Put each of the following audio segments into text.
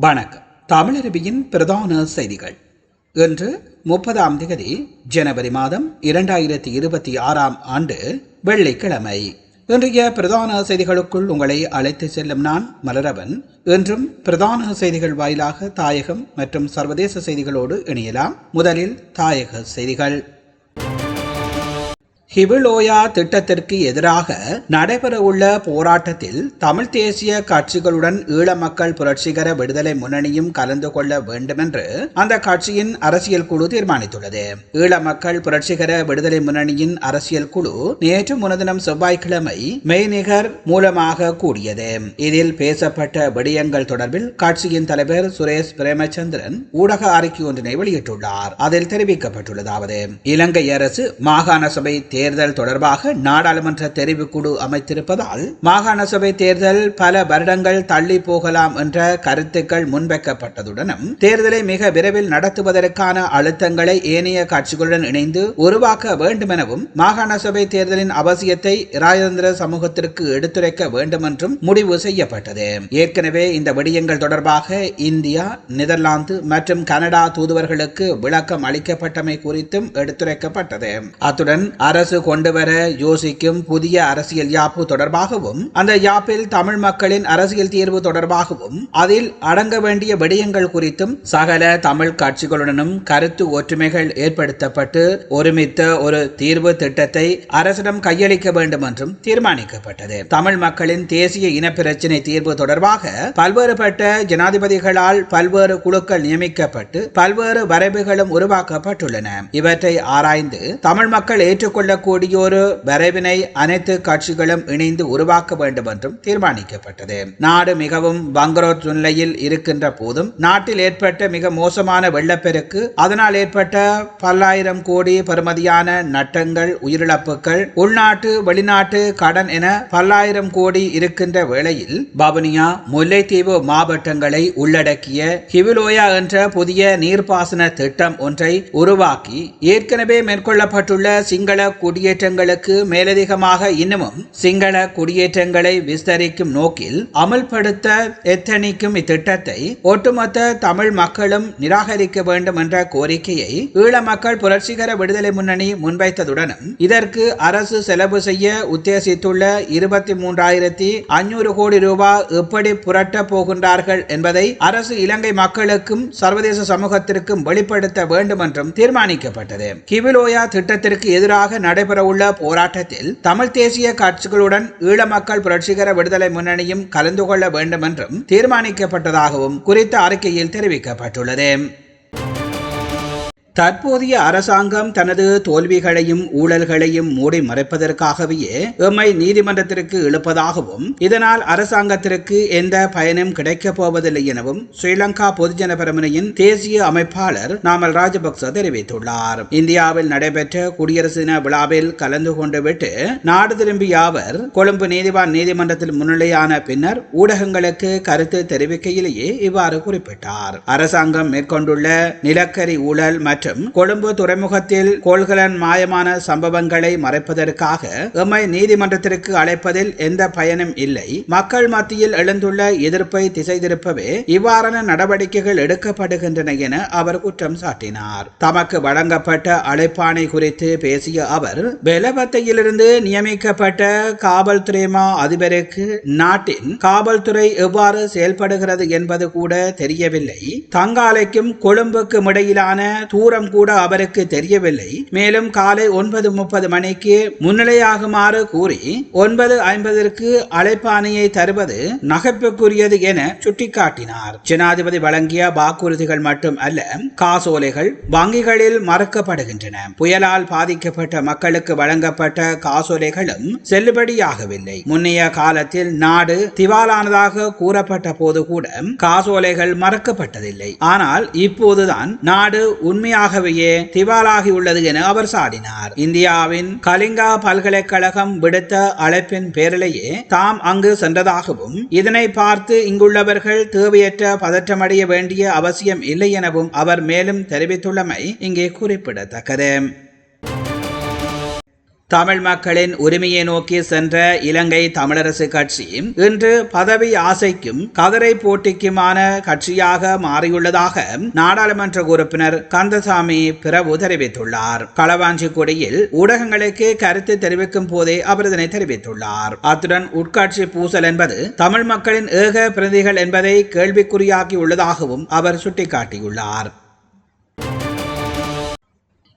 வணக்கம். தமிழருவியின் பிரதான செய்திகள். இன்று முப்பதாம் தேதி ஜனவரி மாதம் இரண்டாயிரத்தி இருபத்தி ஆறாம் ஆண்டு வெள்ளிக்கிழமை. இன்றைய பிரதான செய்திகளுக்குள் உங்களை அழைத்து செல்லும் நான் மலரவன். இன்றும் பிரதான செய்திகள் வாயிலாக தாயகம் மற்றும் சர்வதேச செய்திகளோடு இணையலாம். முதலில் தாயக செய்திகள். ஹிபிலோயா திட்டத்திற்கு எதிராக நடைபெறவுள்ள போராட்டத்தில் தமிழ் தேசிய கட்சிகளுடன் ஈழ மக்கள் புரட்சிகர விடுதலை முன்னணியும் கலந்து கொள்ள வேண்டுமென்று அந்த கட்சியின் அரசியல் குழு தீர்மானித்துள்ளது. ஈழ மக்கள் புரட்சிகர விடுதலை முன்னணியின் அரசியல் குழு நேற்று முனதினம் செவ்வாய்க்கிழமை மெய்நிகர் மூலமாக கூடியது. இதில் பேசப்பட்ட விடயங்கள் தொடர்பில் கட்சியின் தலைவர் சுரேஷ் பிரேமச்சந்திரன் ஊடக அறிக்கை ஒன்றினை வெளியிட்டுள்ளார். அதில் தெரிவிக்கப்பட்டுள்ளதாவது இலங்கை அரசு மாகாண சபை தேர்தல் தொடர்பாக நாடாளுமன்ற தெரிவுக்குழு அமைத்திருப்பதால் மாகாண சபை தேர்தல் பல வருடங்கள் தள்ளி போகலாம் என்ற கருத்துக்கள் முன்வைக்கப்பட்டதுடனும் தேர்தலை மிக விரைவில் நடத்துவதற்கான அழுத்தங்களை ஏனைய கட்சிகளுடன் இணைந்து உருவாக்க வேண்டுமெனவும் மாகாண சபை தேர்தலின் அவசியத்தை ராஜேந்திர சமூகத்திற்கு எடுத்துரைக்க வேண்டும் என்றும் முடிவு செய்யப்பட்டது. ஏற்கனவே இந்த விடயங்கள் தொடர்பாக இந்தியா நெதர்லாந்து மற்றும் கனடா தூதுவர்களுக்கு விளக்கம் அளிக்கப்பட்டமை குறித்தும் எடுத்துரைக்கப்பட்டது. அத்துடன் அரசு கொண்டு வர யோசிக்கும் புதிய அரசியல் யாப்பு தொடர்பாகவும் அந்த யாப்பில் தமிழ் மக்களின் அரசியல் தீர்வு தொடர்பாகவும் அதில் அடங்க வேண்டிய விடயங்கள் குறித்தும் சகல தமிழ் கட்சிகளுடனும் கருத்து ஒற்றுமைகள் ஏற்படுத்தப்பட்டு ஒருமித்த ஒரு தீர்வு திட்டத்தை அரசிடம் கையளிக்க வேண்டும் என்றும் தீர்மானிக்கப்பட்டது. தமிழ் மக்களின் தேசிய இனப்பிரச்சினை தீர்வு தொடர்பாக பல்வேறுபட்ட ஜனாதிபதிகளால் பல்வேறு குழுக்கள் நியமிக்கப்பட்டு பல்வேறு வரைவுகளும் உருவாக்கப்பட்டுள்ளன. இவற்றை ஆராய்ந்து தமிழ் மக்கள் ஏற்றுக்கொள்ள ஏற்றுக்கொள்ளக்கூடிய ஒரு வரைவினை அனைத்து கட்சிகளும் இணைந்து உருவாக்க வேண்டும் என்றும் தீர்மானிக்கப்பட்டது. நாடு மிகவும் பங்கரோத் நிலையில் இருக்கின்ற போதும் நாட்டில் ஏற்பட்ட மிக மோசமான வெள்ளப்பெருக்கு அதனால் ஏற்பட்ட பல்லாயிரம் கோடி பெறுமதியான நட்டங்கள் உயிரிழப்புகள் உள்நாட்டு வெளிநாட்டு கடன் என பல்லாயிரம் கோடி இருக்கின்ற வேளையில் பவனியா முல்லைத்தீவு மாவட்டங்களை உள்ளடக்கிய ஹிவிலோயா என்ற புதிய நீர்ப்பாசன திட்டம் ஒன்றை உருவாக்கி ஏற்கனவே மேற்கொள்ளப்பட்டுள்ள சிங்கள குடியேற்றங்களுக்கு மேலதிகமாக இன்னமும் சிங்கள குடியேற்றங்களை விஸ்தரிக்கும் நோக்கில் அமல்படுத்த எத்தனிக்கும் இத்திட்டத்தை ஒட்டுமொத்த தமிழ் மக்களும் நிராகரிக்க வேண்டும் என்ற கோரிக்கையை ஈழ மக்கள் புரட்சிகர விடுதலை முன்னணி முன்வைத்ததுடனும் இதற்கு அரசு செலவு செய்ய உத்தேசித்துள்ள இருபத்தி மூன்றாயிரத்தி அஞ்சூறு கோடி ரூபாய் எப்படி புரட்ட போகின்றார்கள் என்பதை அரசு இலங்கை மக்களுக்கும் சர்வதேச சமூகத்திற்கும் வெளிப்படுத்த வேண்டும் என்றும் தீர்மானிக்கப்பட்டது. கிவிலோயா திட்டத்திற்கு எதிராக நடைபெறவுள்ள போராட்டத்தில் தமிழ் தேசிய கட்சிகளுடன் ஈழ மக்கள் புரட்சிகர விடுதலை முன்னணியும் கலந்து கொள்ள வேண்டும் என்றும் தீர்மானிக்கப்பட்டதாகவும் குறித்த அறிக்கையில் தெரிவிக்கப்பட்டுள்ளது. தற்போதைய அரசாங்கம் தனது தோல்விகளையும் ஊழல்களையும் மூடி மறைப்பதற்காகவே எம்மை நீதிமன்றத்திற்கு இழுப்பதாகவும் இதனால் அரசாங்கத்திற்கு எந்த பயனும் கிடைக்கப் போவதில்லை எனவும் ஸ்ரீலங்கா பொதுஜன பெருமனையின் தேசிய அமைப்பாளர் நாமல் ராஜபக்ச தெரிவித்துள்ளார். இந்தியாவில் நடைபெற்ற குடியரசு தின விழாவில் கலந்து கொண்டுவிட்டு நாடு திரும்பிய அவர் கொழும்பு நீதிவான் நீதிமன்றத்தில் முன்னிலையான பின்னர் ஊடகங்களுக்கு கருத்து தெரிவிக்கையிலேயே இவ்வாறு குறிப்பிட்டார். அரசாங்கம் மேற்கொண்டுள்ள நிலக்கரி ஊழல் மற்றும் மற்றும் கொழும்பு துறைமுகத்தில் கோள்களன் மாயமான சம்பவங்களை மறைப்பதற்காக எம்மை நீதிமன்றத்திற்கு அழைப்பதில் எந்த பயனும் இல்லை. மக்கள் மத்தியில் எழுந்துள்ள எதிர்ப்பை திசை திருப்பவே இவ்வாறான நடவடிக்கைகள் எடுக்கப்படுகின்றன என அவர் குற்றம் சாட்டினார். தமக்கு வழங்கப்பட்ட அழைப்பாணை குறித்து பேசிய அவர் பெலபத்தையிலிருந்து நியமிக்கப்பட்ட காவல்துறை மா அதிபருக்கு நாட்டின் காவல்துறை எவ்வாறு செயல்படுகிறது என்பது கூட தெரியவில்லை. தங்காலைக்கும் கொழும்புக்கும் இடையிலான தூர விவரம் கூட அவருக்கு தெரியவில்லை. மேலும் காலை ஒன்பது முப்பது மணிக்கு முன்னிலையாகுமாறு கூறி ஒன்பது ஐம்பதற்கு அழைப்பானையை தருவது நகைப்புக்குரியது என சுட்டிக்காட்டினார். ஜனாதிபதி வழங்கிய வாக்குறுதிகள் மட்டும் அல்ல காசோலைகள் வங்கிகளில் மறக்கப்படுகின்றன. புயலால் பாதிக்கப்பட்ட மக்களுக்கு வழங்கப்பட்ட காசோலைகளும் செல்லுபடியாகவில்லை. முன்னைய காலத்தில் நாடு திவாலானதாக கூறப்பட்ட போது கூட காசோலைகள் மறக்கப்பட்டதில்லை. ஆனால் இப்போதுதான் நாடு உண்மையாக தானாகவே திவாலாகியுள்ளது என அவர் சாடினார். இந்தியாவின் கலிங்கா பல்கலைக்கழகம் விடுத்த அழைப்பின் பேரிலேயே தாம் அங்கு சென்றதாகவும் இதனை பார்த்து இங்குள்ளவர்கள் தேவையற்ற பதற்றமடைய வேண்டிய அவசியம் இல்லை எனவும் அவர் மேலும் தெரிவித்துள்ளமை இங்கே குறிப்பிடத்தக்கது. தமிழ் மக்களின் உரிமையை நோக்கி சென்ற இலங்கை தமிழரசு கட்சி இன்று பதவி ஆசைக்கும் கதரை போட்டிக்குமான கட்சியாக மாறியுள்ளதாக நாடாளுமன்ற உறுப்பினர் கந்தசாமி பிரபு தெரிவித்துள்ளார். களவாஞ்சிக்குடியில் ஊடகங்களுக்கு கருத்து தெரிவிக்கும் போதே அவர் இதனை தெரிவித்துள்ளார். அத்துடன் உட்காட்சி பூசல் என்பது தமிழ் மக்களின் ஏக பிரதிகள் என்பதை கேள்விக்குறியாக்கி உள்ளதாகவும் அவர் சுட்டிக்காட்டியுள்ளார்.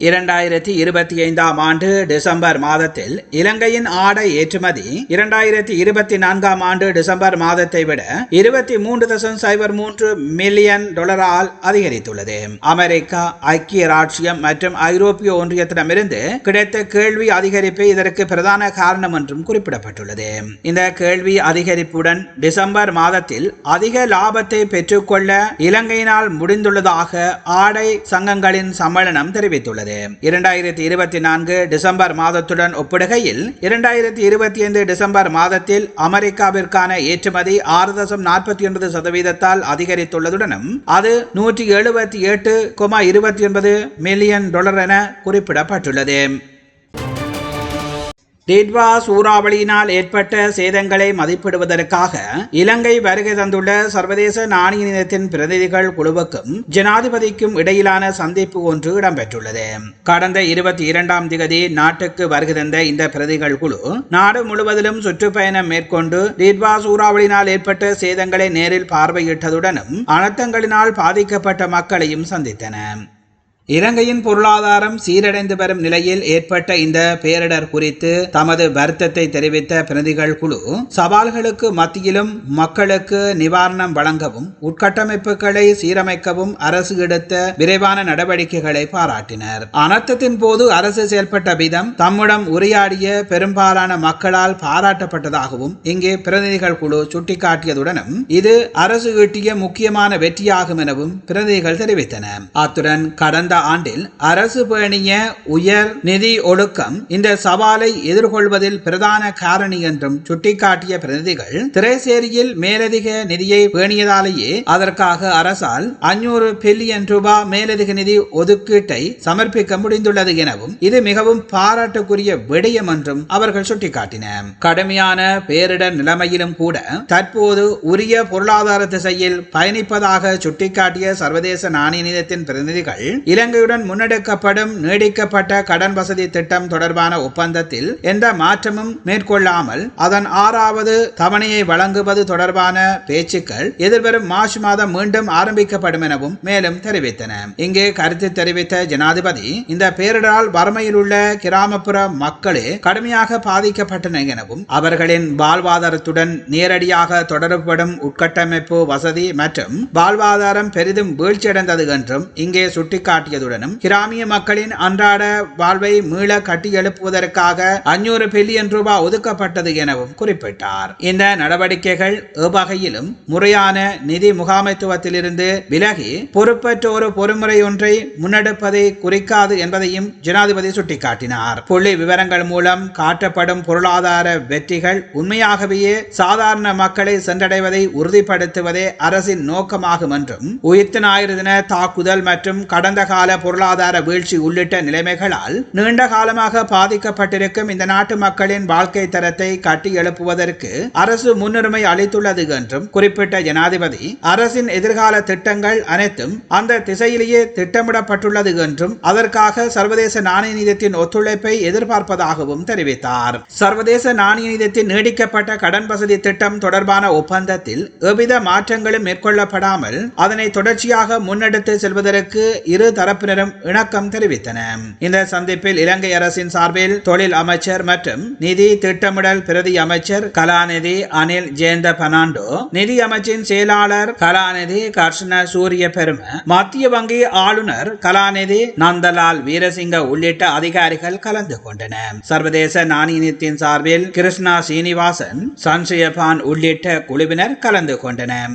இரண்டாயிரத்தி இருபத்தி ஐந்தாம் ஆண்டு டிசம்பர் மாதத்தில் இலங்கையின் ஆடை ஏற்றுமதி இரண்டாயிரத்தி இருபத்தி நான்காம் ஆண்டு டிசம்பர் மாதத்தை விட இருபத்தி மூன்று தசம் சைபர் மூன்று மில்லியன் டாலரால் அதிகரித்துள்ளது. அமெரிக்கா ஐக்கிய ராஜ்யம் மற்றும் ஐரோப்பிய ஒன்றியத்திடமிருந்து கிடைத்த கேள்வி அதிகரிப்பு இதற்கு பிரதான காரணம் என்றும் குறிப்பிடப்பட்டுள்ளது. இந்த கேள்வி அதிகரிப்புடன் டிசம்பர் மாதத்தில் அதிக லாபத்தை பெற்றுக்கொள்ள இலங்கையினால் முடிந்துள்ளதாக ஆடை சங்கங்களின் சம்மேளனம் தெரிவித்துள்ளது. இரண்டாயிரத்தி இருபத்தி நான்கு டிசம்பர் மாதத்துடன் ஒப்பிடுகையில் இரண்டாயிரத்தி இருபத்தி ஐந்து டிசம்பர் மாதத்தில் அமெரிக்காவிற்கான ஏற்றுமதி ஆறு தசம் நாற்பத்தி ஒன்பது சதவீதத்தால் அதிகரித்துள்ளதுடனும் அது நூற்றி எழுபத்தி எட்டு இருபத்தி ஒன்பது மில்லியன் டாலர் என குறிப்பிடப்பட்டுள்ளது. டிட்வா சூறாவளியினால் ஏற்பட்ட சேதங்களை மதிப்பிடுவதற்காக இலங்கை வருகை தந்துள்ள சர்வதேச நாணய நிதியத்தின் பிரதிநிதிகள் குழுவுக்கும் ஜனாதிபதிக்கும் இடையிலான சந்திப்பு ஒன்று இடம்பெற்றுள்ளது. கடந்த இருபத்தி இரண்டாம் திகதி நாட்டுக்கு வருகை தந்த இந்த பிரதிகள் குழு நாடு முழுவதிலும் சுற்றுப்பயணம் மேற்கொண்டு டிட்வா சூறாவளியினால் ஏற்பட்ட சேதங்களை நேரில் பார்வையிட்டதுடனும் அனர்த்தங்களினால் பாதிக்கப்பட்ட மக்களையும் சந்தித்தன. இலங்கையின் பொருளாதாரம் சீரடைந்து வரும் நிலையில் ஏற்பட்ட இந்த பேரிடர் குறித்து தமது வருத்தத்தை தெரிவித்த பிரதிகள் குழு சவால்களுக்கு மத்தியிலும் மக்களுக்கு நிவாரணம் வழங்கவும் உட்கட்டமைப்புகளை சீரமைக்கவும் அரசு எடுத்த விரைவான நடவடிக்கைகளை பாராட்டினர். அனர்த்தத்தின் போது அரசு செயல்பட்ட விதம் தம்முடம் உரையாடிய பெரும்பாலான மக்களால் பாராட்டப்பட்டதாகவும் இங்கே பிரதிநிதிகள் குழு சுட்டிக்காட்டியதுடனும் இது அரசு ஈட்டிய முக்கியமான வெற்றியாகும் எனவும் பிரதிநிதிகள் தெரிவித்தனர். அத்துடன் கடந்த ஆண்டில் அரசு பேணிய உயர் நிதி ஒடுக்கம் இந்த சவாலை எதிர்கொள்வதில் பிரதான காரணி என்றும் சுட்டிக்காட்டிய பிரதிநிதிகள் திரைசேரியில் மேலதிக நிதியை பேணியதாலேயே அதற்காக அரசால் அஞ்சூறு பில்லியன் ரூபாய் மேலதிக நிதி ஒதுக்கீட்டை சமர்ப்பிக்க முடிந்துள்ளது எனவும் இது மிகவும் பாராட்டுக்குரிய விடயம் என்றும் அவர்கள் சுட்டிக்காட்டினர். கடுமையான பேரிடர் நிலைமையிலும் கூட தற்போது உரிய பொருளாதார திசையில் பயணிப்பதாக சுட்டிக்காட்டிய சர்வதேச நாணய நிதியத்தின் பிரதிநிதிகள் இலங்கையுடன் முன்னெடுக்கப்படும் நீடிக்கப்பட்ட கடன் வசதி திட்டம் தொடர்பான ஒப்பந்தத்தில் எந்த மாற்றமும் மேற்கொள்ளாமல் அதன் ஆறாவது தவணையை வழங்குவது தொடர்பான பேச்சுக்கள் எதிர்வரும் மார்ச் மாதம் மீண்டும் ஆரம்பிக்கப்படும் எனவும் மேலும் தெரிவித்தன. இங்கே கருத்து தெரிவித்த ஜனாதிபதி இந்த பேரிடரால் வறுமையில் உள்ள கிராமப்புற மக்களே கடுமையாக பாதிக்கப்பட்டனர் எனவும் அவர்களின் வாழ்வாதாரத்துடன் நேரடியாக தொடர்புபடும் உட்கட்டமைப்பு வசதி மற்றும் வாழ்வாதாரம் பெரிதும் வீழ்ச்சியடைந்தது என்றும் இங்கே சுட்டிக்காட்டிய காட்டியதுடனும் கிராமிய மக்களின் அன்றாட வாழ்வை மீள கட்டியெழுப்புவதற்காக அஞ்சூறு பில்லியன் ரூபாய் ஒதுக்கப்பட்டது எனவும் குறிப்பிட்டார். இந்த நடவடிக்கைகள் எவ்வகையிலும் முறையான நிதி முகாமைத்துவத்திலிருந்து விலகி பொறுப்பற்ற ஒரு பொறுமுறை ஒன்றை முன்னெடுப்பதை குறிக்காது என்பதையும் ஜனாதிபதி சுட்டிக்காட்டினார். புள்ளி விவரங்கள் மூலம் காட்டப்படும் பொருளாதார வெற்றிகள் உண்மையாகவே சாதாரண மக்களை சென்றடைவதை உறுதிப்படுத்துவதே அரசின் நோக்கமாகும் என்றும் உயிர்த்த ஞாயிறு தின தாக்குதல் மற்றும் கடந்த கால கால பொருளாதார வீழ்ச்சி உள்ளிட்ட நிலைமைகளால் நீண்ட காலமாக பாதிக்கப்பட்டிருக்கும் இந்த நாட்டு மக்களின் வாழ்க்கை தரத்தை கட்டி எழுப்புவதற்கு அரசு முன்னுரிமை அளித்துள்ளது என்றும் குறிப்பிட்ட ஜனாதிபதி அரசின் எதிர்கால திட்டங்கள் அனைத்தும் அந்த திசையிலேயே திட்டமிடப்பட்டுள்ளது என்றும் அதற்காக சர்வதேச நாணய நிதியத்தின் ஒத்துழைப்பை எதிர்பார்ப்பதாகவும் தெரிவித்தார். சர்வதேச நாணய நிதியத்தின் நீடிக்கப்பட்ட கடன் வசதி திட்டம் தொடர்பான ஒப்பந்தத்தில் எவ்வித மாற்றங்களும் மேற்கொள்ளப்படாமல் அதனை தொடர்ச்சியாக முன்னெடுத்து செல்வதற்கு இரு தரப்பு தரப்பினரும் இணக்கம் தெரிவித்தன இந்த சந்திப்பில் இலங்கை அரசின் சார்பில் தொழில் அமைச்சர் மற்றும் நிதி திட்டமிடல் பிரதி அமைச்சர் கலாநிதி அனில் ஜெயந்த பனாண்டோ நிதி அமைச்சின் செயலாளர் கலாநிதி கர்ஷன சூரிய பெரும மத்திய வங்கி ஆளுநர் கலாநிதி நந்தலால் வீரசிங்க உள்ளிட்ட அதிகாரிகள் கலந்து கொண்டனர். சர்வதேச நாணயத்தின் சார்பில் கிருஷ்ணா சீனிவாசன் சன்சயபான் உள்ளிட்ட குழுவினர் கலந்து கொண்டனர்.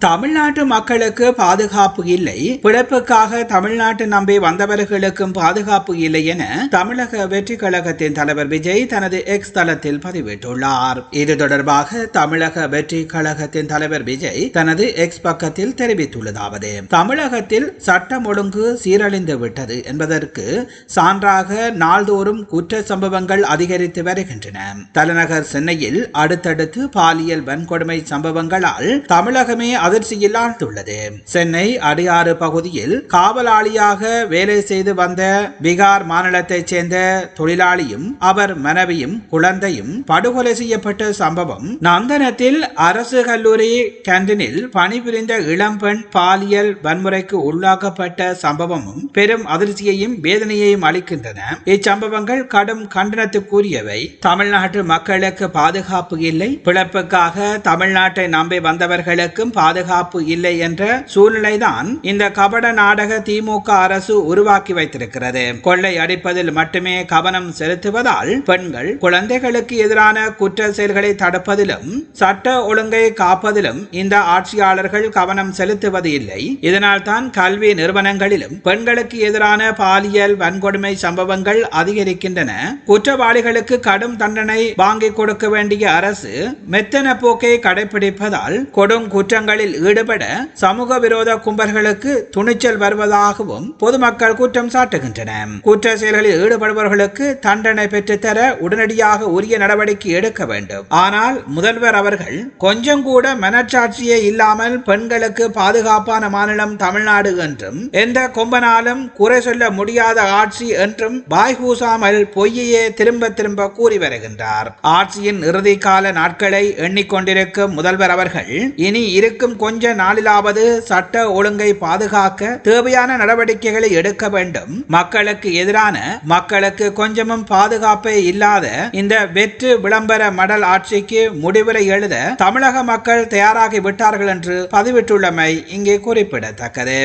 தமிழ்நாட்டு மக்களுக்கு பாதுகாப்பு இல்லை. பிழைப்புக்காக தமிழ்நாட்டு நம்பி வந்தவர்களுக்கும் பாதுகாப்பு இல்லை என தமிழக வெற்றி கழகத்தின் தலைவர் விஜய் தனது எக்ஸ் தளத்தில் பதிவிட்டுள்ளார். இது தொடர்பாக தமிழக வெற்றி கழகத்தின் தலைவர் விஜய் தனது எக்ஸ் பக்கத்தில் தெரிவித்துள்ளதாவது தமிழகத்தில் சட்டம் ஒழுங்கு சீரழிந்து விட்டது என்பதற்கு சான்றாக நாள்தோறும் குற்ற சம்பவங்கள் அதிகரித்து வருகின்றன. தலைநகர் சென்னையில் அடுத்தடுத்து பாலியல் வன்கொடுமை சம்பவங்களால் தமிழகமே அதிர்ச்சியில் ஆழ்ந்துள்ளது சென்னை அடியாறு பகுதியில் காவலாளியாக வேலை செய்து வந்த பீகார் மாநிலத்தைச் சேர்ந்த தொழிலாளியும் அவர் மனைவியும் குழந்தையும் படுகொலை செய்யப்பட்ட சம்பவம் நந்தனத்தில் அரசு கல்லூரி கேண்டீனில் பணிபுரிந்த இளம்பெண் பாலியல் வன்முறைக்கு உள்ளாக்கப்பட்ட சம்பவமும் பெரும் அதிர்ச்சியையும் வேதனையையும் அளிக்கின்றன. இச்சம்பவங்கள் கடும் கண்டனத்துக்குரியவை தமிழ்நாட்டு மக்களுக்கு பாதுகாப்பு இல்லை. பிழைப்புக்காக தமிழ்நாட்டை நம்பி வந்தவர்களுக்கும் பாதுகாப்பு பாதுகாப்பு இல்லை என்ற சூழ்நிலைதான் இந்த கபட நாடக திமுக அரசு உருவாக்கி வைத்திருக்கிறது. கொள்ளை அடிப்பதில் மட்டுமே கவனம் செலுத்துவதால் பெண்கள் குழந்தைகளுக்கு எதிரான குற்ற செயல்களை தடுப்பதிலும் சட்ட ஒழுங்கை காப்பதிலும் இந்த ஆட்சியாளர்கள் கவனம் செலுத்துவது இல்லை. இதனால் தான் கல்வி நிறுவனங்களிலும் பெண்களுக்கு எதிரான பாலியல் வன்கொடுமை சம்பவங்கள் அதிகரிக்கின்றன. குற்றவாளிகளுக்கு கடும் தண்டனை வாங்கிக் கொடுக்க வேண்டிய அரசு மெத்தன போக்கை கடைபிடிப்பதால் கொடும் குற்றங்களில் ஈடுபட சமூக விரோத கும்பல்களுக்கு துணிச்சல் வருவதாகவும் பொதுமக்கள் குற்றம் சாட்டுகின்றன குற்ற செயல்களில் ஈடுபடுபவர்களுக்கு தண்டனை பெற்றுத்தர உடனடியாக உரிய நடவடிக்கை எடுக்க வேண்டும். ஆனால் முதல்வர் அவர்கள் கொஞ்சம் கூட மனச்சாட்சியே இல்லாமல் பெண்களுக்கு பாதுகாப்பான மாநிலம் தமிழ்நாடு என்றும் எந்த கொம்பனாலும் குறை சொல்ல முடியாத ஆட்சி என்றும் பாய் கூசாமல் பொய்யையே திரும்ப திரும்ப கூறி வருகின்றார். ஆட்சியின் இறுதி கால நாட்களை எண்ணிக்கொண்டிருக்கும் முதல்வர் அவர்கள் இனி இருக்கும் கொஞ்ச நாளிலாவது சட்ட ஒழுங்கை பாதுகாக்க தேவையான நடவடிக்கைகளை எடுக்க வேண்டும். மக்களுக்கு எதிரான மக்களுக்கு கொஞ்சமும் பாதுகாப்பே இல்லாத இந்த வெற்று விளம்பர மடல் ஆட்சிக்கு முடிவுரை எழுத தமிழக மக்கள் தயாராகி விட்டார்கள் என்று பதிவிட்டுள்ளமை இங்கே குறிப்பிடத்தக்கது.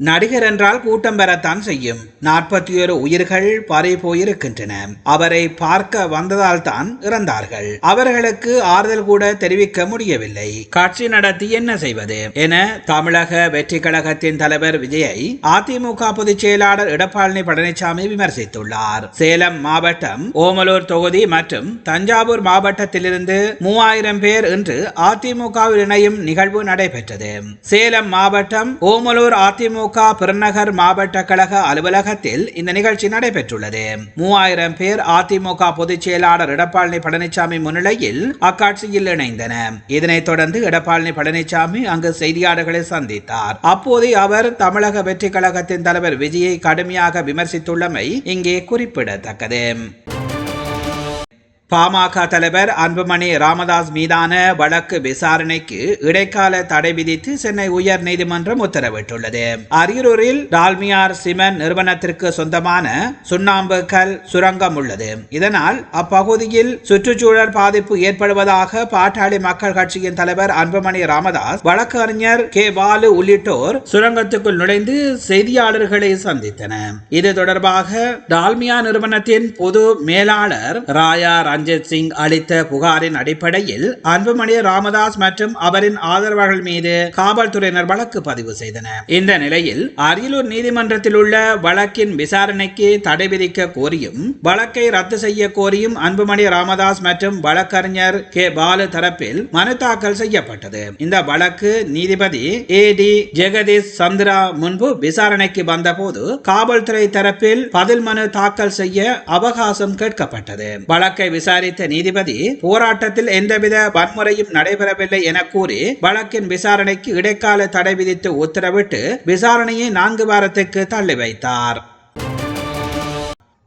நடிகர் என்றால் கூட்டம் பெறத்தான் செய்யும். நாற்பத்தி ஒரு உயிர்கள் பறி போயிருக்கின்றன. அவரை பார்க்க வந்ததால் தான் இறந்தார்கள். அவர்களுக்கு ஆறுதல் கூட தெரிவிக்க முடியவில்லை. காட்சி நடத்தி என்ன செய்வது? என தமிழக வெற்றி கழகத்தின் தலைவர் விஜயை அதிமுக பொதுச் செயலாளர் எடப்பாடி பழனிசாமி விமர்சித்துள்ளார். சேலம் மாவட்டம் ஓமலூர் தொகுதி மற்றும் தஞ்சாவூர் மாவட்டத்திலிருந்து மூவாயிரம் பேர் இன்று அதிமுகவில் இணையும் நிகழ்வு நடைபெற்றது. சேலம் மாவட்டம் ஓமலூர் அதிமுக திமுக பெருநகர் மாவட்ட கழக அலுவலகத்தில் இந்த நிகழ்ச்சி நடைபெற்றுள்ளது. மூவாயிரம் பேர் அதிமுக பொதுச் செயலாளர் எடப்பாடி பழனிசாமி முன்னிலையில் அக்காட்சியில் இணைந்தனர். இதனைத் தொடர்ந்து எடப்பாடி பழனிசாமி அங்கு செய்தியாளர்களை சந்தித்தார். அப்போது அவர் தமிழக வெற்றி கழகத்தின் தலைவர் விஜயை கடுமையாக விமர்சித்துள்ளமை இங்கே குறிப்பிடத்தக்கது. பாமக தலைவர் அன்புமணி ராமதாஸ் மீதான வழக்கு விசாரணைக்கு இடைக்கால தடை விதித்து சென்னை உயர் நீதிமன்றம் உத்தரவிட்டுள்ளது. அரியலூரில் டால்மியார் சிமெண்ட் நிறுவனத்திற்கு சொந்தமான சுண்ணாம்பு கல் சுரங்கம் உள்ளது. இதனால் அப்பகுதியில் சுற்றுச்சூழல் பாதிப்பு ஏற்படுவதாக பாட்டாளி மக்கள் கட்சியின் தலைவர் அன்புமணி ராமதாஸ் வழக்கறிஞர் கே. பாலு உள்ளிட்டோர் சுரங்கத்துக்குள் நுழைந்து செய்தியாளர்களை சந்தித்தனர். இது தொடர்பாக டால்மியா நிறுவனத்தின் பொது மேலாளர் ராயா ரஞ்சித் சிங் அளித்த புகாரின் அடிப்படையில் அன்புமணி ராமதாஸ் மற்றும் அவரின் ஆதரவாளர்கள் மீது காவல்துறையினர் வழக்கு பதிவு செய்தனர். இந்த நிலையில் அரியலூர் நீதிமன்றத்தில் உள்ள வழக்கின் விசாரணைக்கு தடை விதிக்க கோரியும் வழக்கை ரத்து செய்ய கோரியும் அன்புமணி ராமதாஸ் மற்றும் வழக்கறிஞர் கே. பாலு தரப்பில் மனு தாக்கல் செய்யப்பட்டது. இந்த வழக்கு நீதிபதி ஏ. டி. ஜெகதீஷ் சந்திரா முன்பு விசாரணைக்கு வந்தபோது காவல்துறை தரப்பில் பதில் மனு தாக்கல் செய்ய அவகாசம் கேட்கப்பட்டது. வழக்கை விசாரணை விசாரித்த நீதிபதி போராட்டத்தில் எந்தவித வன்முறையும் நடைபெறவில்லை என கூறி வழக்கின் விசாரணைக்கு இடைக்கால தடை விதித்து உத்தரவிட்டு விசாரணையை நான்கு வாரத்துக்கு தள்ளி வைத்தார்.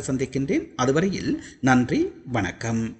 சந்திக்கின்றேன். அதுவரையில் நன்றி வணக்கம்.